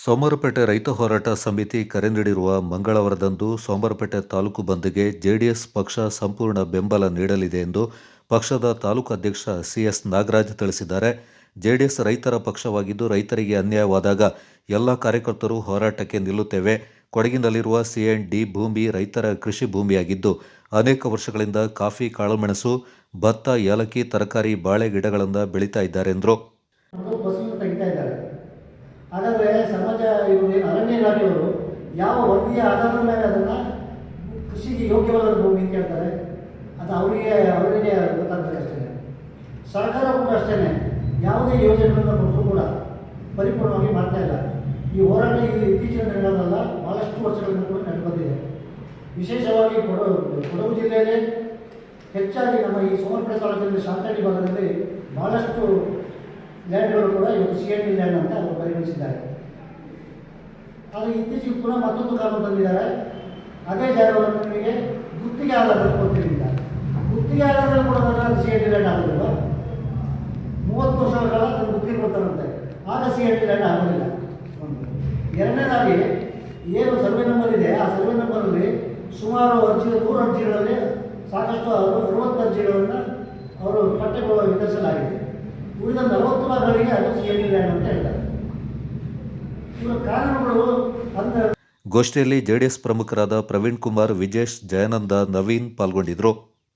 ಸೋಮವಾರಪೇಟೆ ರೈತ ಹೋರಾಟ ಸಮಿತಿ ಕರೆ ನೀಡಿರುವ ಮಂಗಳವಾರದಂದು ಸೋಮರಪೇಟೆ ತಾಲೂಕು ಬಂದ್ಗೆ ಜೆಡಿಎಸ್ ಪಕ್ಷ ಸಂಪೂರ್ಣ ಬೆಂಬಲ ನೀಡಲಿದೆ ಎಂದು ಪಕ್ಷದ ತಾಲೂಕು ಅಧ್ಯಕ್ಷ ಸಿಎಸ್ ನಾಗರಾಜ್ ತಿಳಿಸಿದ್ದಾರೆ. ಜೆಡಿಎಸ್ ರೈತರ ಪಕ್ಷವಾಗಿದ್ದು ರೈತರಿಗೆ ಅನ್ಯಾಯವಾದಾಗ ಎಲ್ಲ ಕಾರ್ಯಕರ್ತರು ಹೋರಾಟಕ್ಕೆ ನಿಲ್ಲುತ್ತೇವೆ. ಕೊಡಗಿನಲ್ಲಿರುವ ಸಿಎನ್ ಡಿ ಭೂಮಿ ರೈತರ ಕೃಷಿ ಭೂಮಿಯಾಗಿದ್ದು ಅನೇಕ ವರ್ಷಗಳಿಂದ ಕಾಫಿ ಕಾಳುಮೆಣಸು, ಭತ್ತ, ಏಲಕ್ಕಿ, ತರಕಾರಿ, ಬಾಳೆ ಗಿಡಗಳನ್ನು ಬೆಳೀತಾ ಇದ್ದಾರೆ ಎಂದರು ಹಾಗಾದರೆ ಸಮಾಜ ಇವರು ಏನು ಅರಣ್ಯ ಇಲಾಖೆಯವರು ಯಾವ ವರದಿಯ ಆಧಾರದ ಮೇಲೆ ಅದನ್ನು ಕೃಷಿಗೆ ಯೋಗ್ಯವಾದ ಭೂಮಿ ಅಂತ ಹೇಳ್ತಾರೆ ಅದು ಅವರಿಗೆ ಅವರಿಗೆ ಗೊತ್ತಾಗಬೇಕಷ್ಟೇ ಸರ್ಕಾರ ಕೂಡ ಅಷ್ಟೇ ಯಾವುದೇ ಯೋಜನೆಗಳನ್ನು ಕೊಟ್ಟರು ಕೂಡ ಪರಿಪೂರ್ಣವಾಗಿ ಮಾಡ್ತಾ ಇಲ್ಲ. ಈ ಹೋರಾಟ ಇಲ್ಲಿ ಇತ್ತೀಚಿನ ನಡೆಯೋದಲ್ಲ ಬಹಳಷ್ಟು ವರ್ಷಗಳಿಂದ ಕೂಡ ನಡೆದು ಬಂದಿದೆ ವಿಶೇಷವಾಗಿ ಕೊಡಗು ಕೊಡಗು ಜಿಲ್ಲೆಯಲ್ಲಿ ಹೆಚ್ಚಾಗಿ ನಮ್ಮ ಈ ಸೋಮರಪೇಟೆ ತಾಲೂಕಿನಲ್ಲಿ ಶಾಂತಿ ಭಾಗದಲ್ಲಿ ಬಹಳಷ್ಟು ಲ್ಯಾಂಡ್ಗಳು ಇವತ್ತು ಸಿ ಅಂತ ಅವರು ಪರಿಗಣಿಸಿದ್ದಾರೆ. ಆದರೆ ಇತ್ತೀಚೆಗೆ ಪುನಃ ಮತ್ತೊಂದು ಕಾನೂನು ತಂದಿದ್ದಾರೆ. ಅದೇ ಜಾಗವನ್ನು ನಿಮಗೆ ಗುತ್ತಿಗೆ ಆಧಾರದಲ್ಲಿ ಕೊಟ್ಟಿರಲಿಲ್ಲ ಗುತ್ತಿಗೆ ಆಧಾರದಲ್ಲಿ ಕೂಡ ಸಿ ಎನ್ ಲ್ಯಾಂಡ್ ಆಗೋದಿಲ್ಲ ಮೂವತ್ತು ವರ್ಷಗಳ ಕಾಲ ಅದನ್ನು ಗುತ್ತಿಗೆ ಕೊಡ್ತಾರಂತೆ. ಆಗ ಸಿ ಎನ್ ಆಗೋದಿಲ್ಲ. ಒಂದು ಎರಡನೇದಾಗಿ, ಏನು ಸರ್ವೆ ನಂಬರ್ ಇದೆ, ಆ ಸರ್ವೆ ನಂಬರಲ್ಲಿ ಸುಮಾರು ಅರ್ಜಿ ನೂರು ಅರ್ಜಿಗಳಲ್ಲಿ ಸಾಕಷ್ಟು ಅವರು ಅರವತ್ತು ಅರ್ಜಿಗಳನ್ನು ಅವರು ಪಟ್ಟೆಗಳು ವಿತರಿಸಲಾಗಿದೆ. ಉಳಿದ ನಲವತ್ತು ಭಾಗಗಳಿಗೆ ಅದು ಸಿ ಅಂತ ಹೇಳ್ತಾರೆ. ಇವರ ಕಾನೂನುಗಳು ಅಂದ್ರೆ ಗೋಷ್ಠಿಯಲ್ಲಿ ಜೆಡಿಎಸ್ ಪ್ರಮುಖರಾದ ಪ್ರವೀಣ್ ಕುಮಾರ್, ವಿಜೇಶ್, ಜಯಾನಂದ, ನವೀನ್ ಪಾಲ್ಗೊಂಡಿದ್ದರು